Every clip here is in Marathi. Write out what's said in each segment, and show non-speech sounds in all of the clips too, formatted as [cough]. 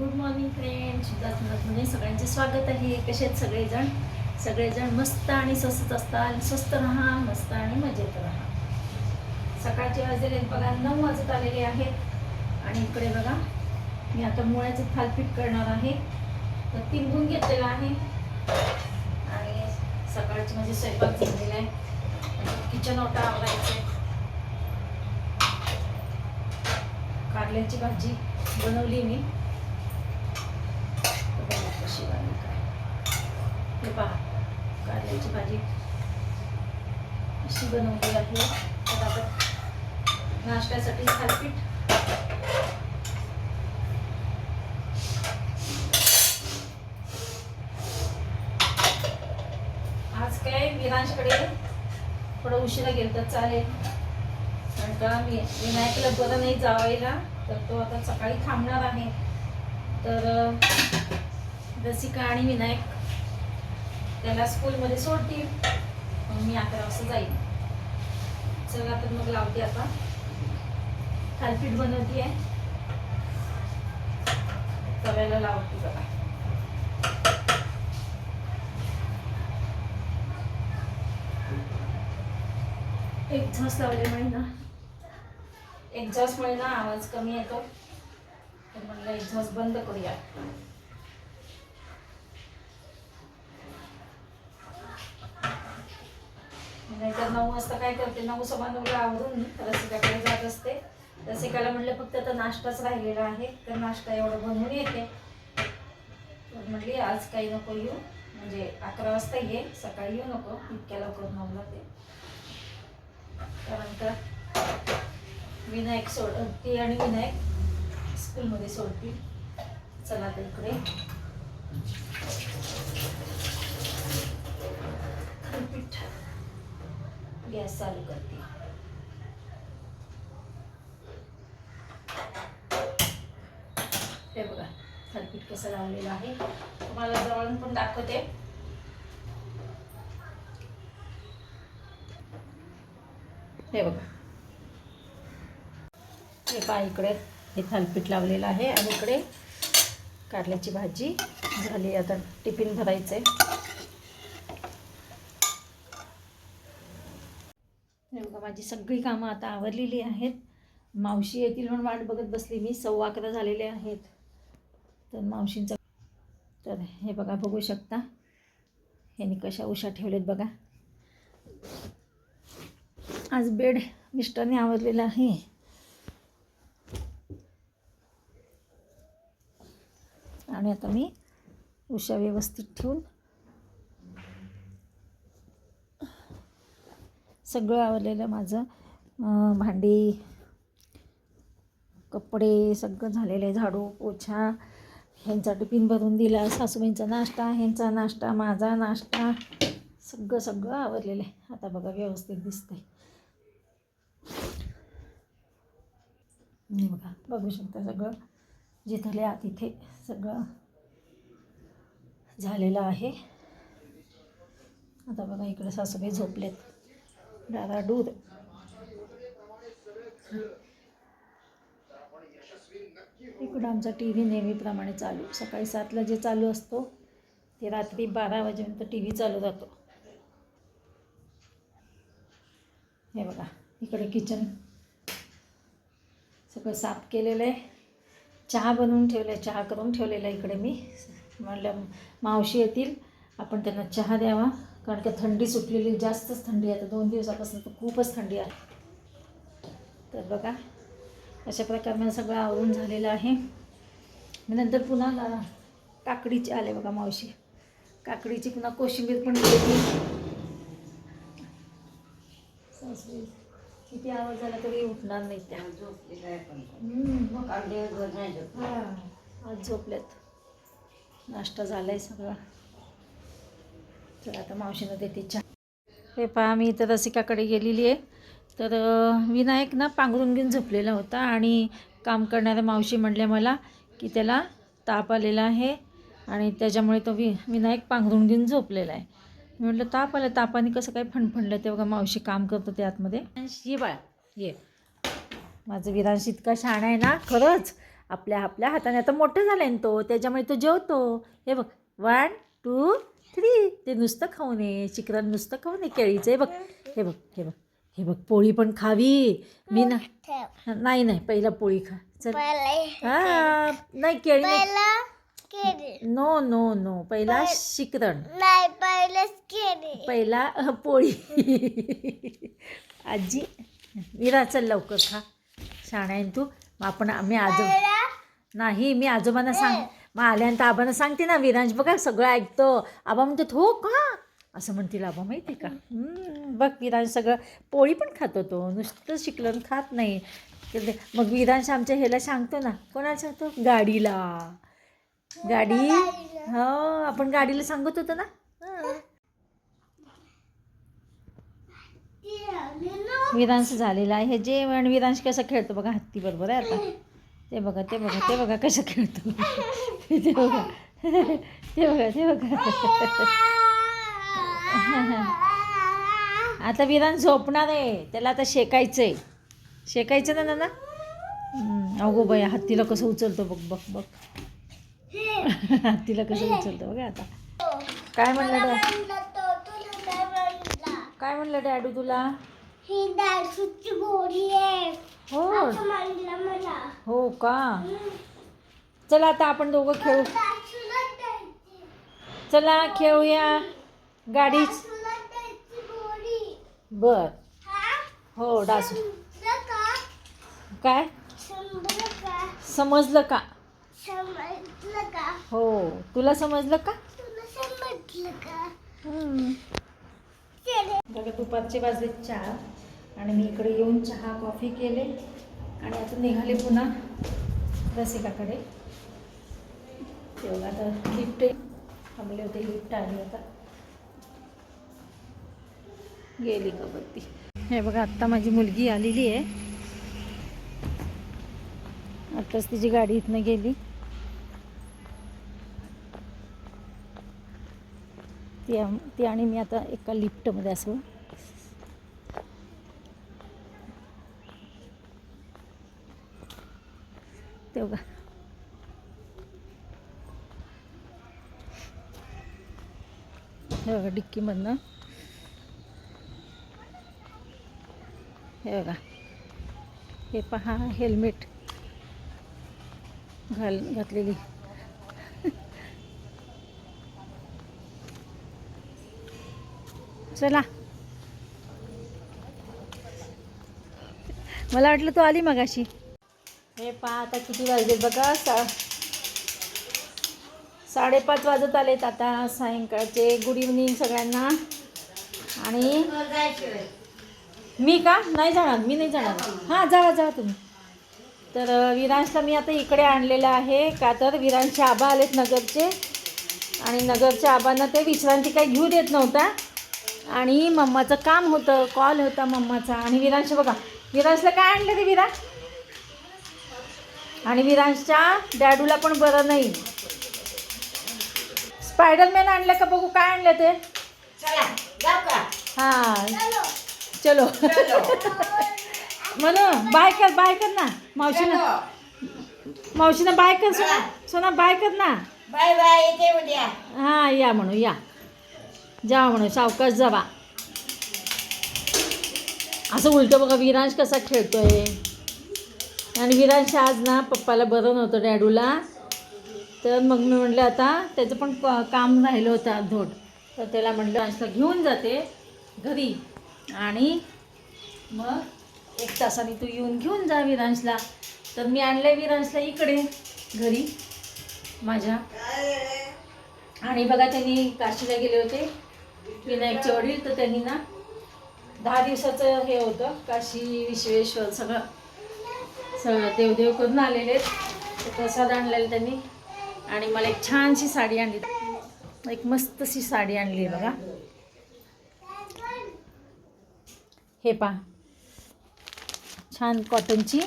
गुड मॉर्निंग फ्रेंड सुद्धा सगळ्यांचे स्वागत आहे. कसे आहेत सगळेजण? सगळेजण मस्त आणि स्वस्त असतात स्वस्त राहा मस्त आणि मजेत राहा. सकाळचे वाजलेले बघा नऊ वाजत आलेले आहेत. आणि इकडे बघा मी आता मुळ्याचं थालपीठ करणार आहे. तर तिंबून घेतलेलं आहे. आणि सकाळचे म्हणजे स्वयंपाक झालेला आहे. किचन ओटा आवडायचं कारल्याची भाजी बनवली मी तर बघा कशी झाली काय हे पहा कारल्याची भाजी अशी बनवली आहे. तर आता नाश्त्यासाठी थालपीठ आज काय विरांशकडे थोडं उशिरा गेलं तर चालेल. कारण का मी विनायकला बरं नाही जावायला तर तो आता सकाळी थांबणार आहे. तर रसिका आणि विनायक त्याला स्कूलमध्ये सोडतील मग मी अकरा वाजता जाईल चला तर मग लावते आता. थालपीठ बनवते आहे तव्याला लावते बघा. एक्झॉस्ट लावल्यामुळे ना एक्झॉस्टमुळे ना आवाज कमी येतो. तर म्हणलं एक्झॉस्ट बंद करूया. नाहीतर नऊ वाजता काय करते? नऊ सव्वा नऊला आवरून रसिकाकडे जात असते. रसिकाला म्हटलं फक्त आता नाश्ताच राहिलेला आहे. तर नाश्ता एवढं बनवून येते. तर म्हटली आज काही नको येऊ. म्हणजे अकरा वाजता ये. सकाळी येऊ नको. इतक्या लवकर नऊला ते. त्यानंतर विनायक सोड ती आणि विनायक स्कूलमध्ये सोडतील. चला तर इकडे थालीपीठ गॅस चालू करते. हे बघा थालपीठ कसं लावलेलं आहे. तुम्हाला जवळून पण दाखवते. हे बघा. हे पहा इकडे हे थालपीठ लावलेलं आहे आणि इकडे कारल्याची भाजी झाली. आता टिफिन भरायचं आहे हे बघा माझी सगळी कामं आता आवरलेली आहेत. मावशी येतील म्हणून वाट बघत बसली मी. सव्वा अकरा झालेले आहेत. तर मावशींचं तर हे बघा बघू शकता. ह्यांनी कशा उशा ठेवलेत बघा. आज बेड मिस्टरने आवरलेला आहे. आणि आता मी उशा व्यवस्थित ठेवून सगळं आवरलेलं माझं. भांडी कपडे सगळं झालेले झाडू पोछा. ह्यांचा टिफिन भरून दिला सासूबाईंचा नाश्ता ह्यांचा नाश्ता माझा नाश्ता. सगळं सगळं आवरलेलं आहे. आता बघा व्यवस्थित दिसतंय. हे बघा बघू शकता सगळं. जिथले आत तिथे सगळं झालेलं आहे. आता बघा इकडे सासूबाई झोपलेत. दादा दूध इकडं आमचा टी व्ही नेहमीप्रमाणे चालू. सकाळी सातला जे चालू असतो ते रात्री बारा वाजेपर्यंत टी व्ही चालू राहतो. हे बघा इकडे किचन सगळं साफ केलेलं आहे. चहा बनवून ठेवलं आहे चहा करून ठेवलेला आहे इकडे मी. म्हणलं मावशी येतील आपण त्यांना चहा द्यावा. कारण का थंडी सुटलेली जास्तच थंडी आहे. आता दोन दिवसापासून तर खूपच थंडी आहे. तर बघा अशा प्रकारे मला सगळं आवरून झालेलं आहे. मी नंतर पुन्हा काकडीचे आले बघा मावशी. काकडीची पुन्हा कोशिंबीर पण केली. किती आवाज झाला तरी उठणार नाही त्या. मग हां आज झोपल्यात नाश्ता झाला आहे सगळा. तर आता मावशीनं देते चहा हे पहा मी इथं रसिकाकडे गेलेली आहे. तर विनायक ना पांघरून घेऊन झोपलेला होता आणि काम करणाऱ्या मावशी म्हणल्या मला की त्याला ताप आलेला आहे आणि त्याच्यामुळे तो वि विनायक पांघरून घेऊन झोपलेला आहे. मी म्हटलं ताप आला तापाने कसं काय फणफणलं ते बघा मावशी काम करत होते आतमध्ये. ये बाळा ये माझं विरांश इतका छान आहे ना खरंच. आपल्या आपल्या हाताने आता मोठं झालं आहे तो त्याच्यामुळे तो जेवतो. हे बघ वन टू थ्री ते नुसतं खाऊ नये चिकन नुसतं खाऊ नये केळीचं हे बघ. हे बघ हे बघ हे बघ पोळी पण खावी. मी ना नाही नाही पहिला पोळी खा. चल. पहिला हा नाही केळी नाही. पहिला नो नो नो. पहिला शिकरण. नाही पहिला अह, पोळी. आजी विरा चल लवकर खा. शाणा आहे ना तू? मग आपण आम्ही आजो पहिला नाही मी आजोबांना सांग मग आल्यानंतर आबांना सांगते ना विरांश बघा सगळं ऐकतो. आबा म्हणतात हो का? असं म्हणतील आबा माहिती का? बघ विरांश सगळं पोळी पण खातो तो नुसतं शिकलं खात नाही. मग विरांश आमच्या ह्याला सांगतो ना कोणाला सांगतो? गाडीला. गाडी हो आपण गाडीला सांगत होतो ना. विरांश झालेला आहे हे जेवण विरांश कसं खेळतो बघा हत्ती बरोबर आहे आता. ते बघा ते बघा ते बघा कसं खेळतो. ते बघा. ते बघा ते बघा. आता विरान झोपणार आहे. त्याला आता शेकायचं आहे शेकायचं ना नाना? अगो बाई हत्तीला कसं उचलतो बघ बघ बघ. हत्तीला कसं उचलतो बघा आता. काय म्हणलं डॅ? काय म्हणलं डॅडू तुला? ही दालसूची आहे. हो. हो का? चला आता आपण दोघं खेळू. चला खेळूया. गाडीच बर. हा? हो डास. काय? समजलं का? हो. तुला समजलं का? तुला समजलं का? हम्म. चले. बघा दुपारचे वाजले चार. आणि मी इकडे येऊन चहा कॉफी केले आणि आता निघाले पुन्हा रसिकाकडे. तेव्हा आता लिफ्ट थांबले होते लिफ्ट आली आता. गेली का बत्ती. हे बघा आत्ता माझी मुलगी आलेली आहे. आत्ताच तिची गाडी इथनं गेली. ती ती आणि मी आता एका लिफ्टमध्ये असू तेव्हा हे बघा डिक्कीमधनं. हे बघा. हे पहा हेल्मेट घाल घातलेली. चला. मला वाटलं तू आली मगाशी. हे पहा आता किती वाजले बघा सा साडेपाच वाजत आलेत आता सायंकाळचे. गुड इव्हनिंग सगळ्यांना. आणि मी का? नाही जाणार मी नाही जाणार. हां जावा जावा तुम्ही. तर विरांशला मी आता इकडे आणलेलं आहे. का तर विरांशचे आबा आलेत नगरचे. आणि नगरच्या आबांना ते विश्रांती काही घेऊ देत नव्हता. आणि मम्माचं काम होतं कॉल होता मम्माचा. आणि विरांश बघा विरांशला काय आणलं ते विरांश? आणि विरांशच्या डॅडूला पण बरं नाही. स्पायडरमॅन आणलं का बघू काय आणलं ते? हां. चलो. म्हणू बाय कर बाय कर ना. मावशीनं मावशीनं बाय कर सोना. सोना बाय कर ना. बाय बाय येते उद्या हां या म्हणू या. जा म्हणू सावकाश जावा असं उलटं बघा विरांश कसा खेळतोय. आणि विरांश आज ना पप्पाला बरं नव्हतं डॅडूला. तर मग मी म्हटलं आता त्याचं पण क- काम राहिलं होतं अर्धोट तर त्याला म्हटलं विरांशला घेऊन जाते घरी. आणि मग एक तासाने तू येऊन घेऊन जा विरांशला तर मी आणलं विरांशला इकडे घरी माझ्या. आणि बघा त्यांनी काशीला गेले होते. विनायकचे वडील तर त्यांनी ना दहा दिवसाचं हे होतं काशी विश्वेश्वर सगळं. सगळं देवदेव करून आलेले आहेत. प्रसाद आणलेला त्यांनी. आणि मला एक छानशी साडी आणली. एक मस्तशी साडी आणली आहे बघा. हे पहा. छान कॉटनची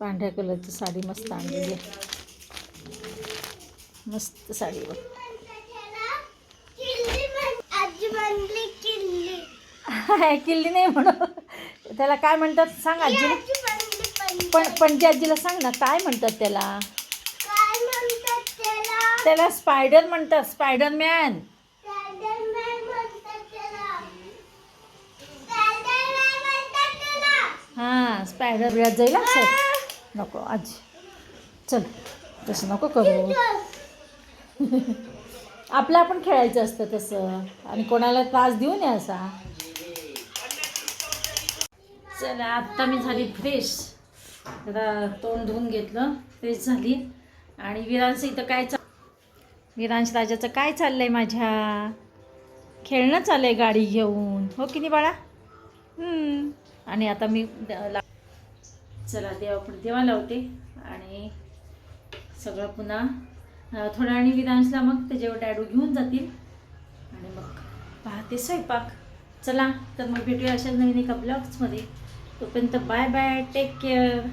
पांढऱ्या कलरची साडी मस्त आणलेली आहे. मस्त साडी बघ. किल्ली नाही म्हणू त्याला काय म्हणतात? सांग आजी म्हणली पण पणजी आजीला सांग ना काय म्हणतात त्याला? काय म्हणतात त्याला? त्याला स्पायडर म्हणतात स्पायडरमॅन स्पायडरमॅन म्हणतात त्याला. स्पायडरमॅन म्हणतात त्याला. हां स्पायडर बिळात जाईल हा सर नको आजी. चल तसं नको करू. [laughs] आपलं आपण खेळायचं असतं तसं. आणि कोणाला त्रास देऊ नये असा. चला आत्ता मी झाली फ्रेश. जरा तोंड धुवून घेतलं फ्रेश झाली. आणि विरांचं इथं काय चा विरांश राजाचं काय चाललंय माझ्या? खेळणं चाललंय गाडी घेऊन. हो की नाही बाळा? आणि आता मी ला- चला देवा पण देवा लावते. आणि सगळं पुन्हा थोड्या आणि विधांशला मग त्याच्यावर डॅडू घेऊन जातील. आणि मग पाहते स्वयंपाक. चला तर मग भेटूया अशाच नवीन एका ब्लॉग्समध्ये तोपर्यंत बाय बाय टेक केअर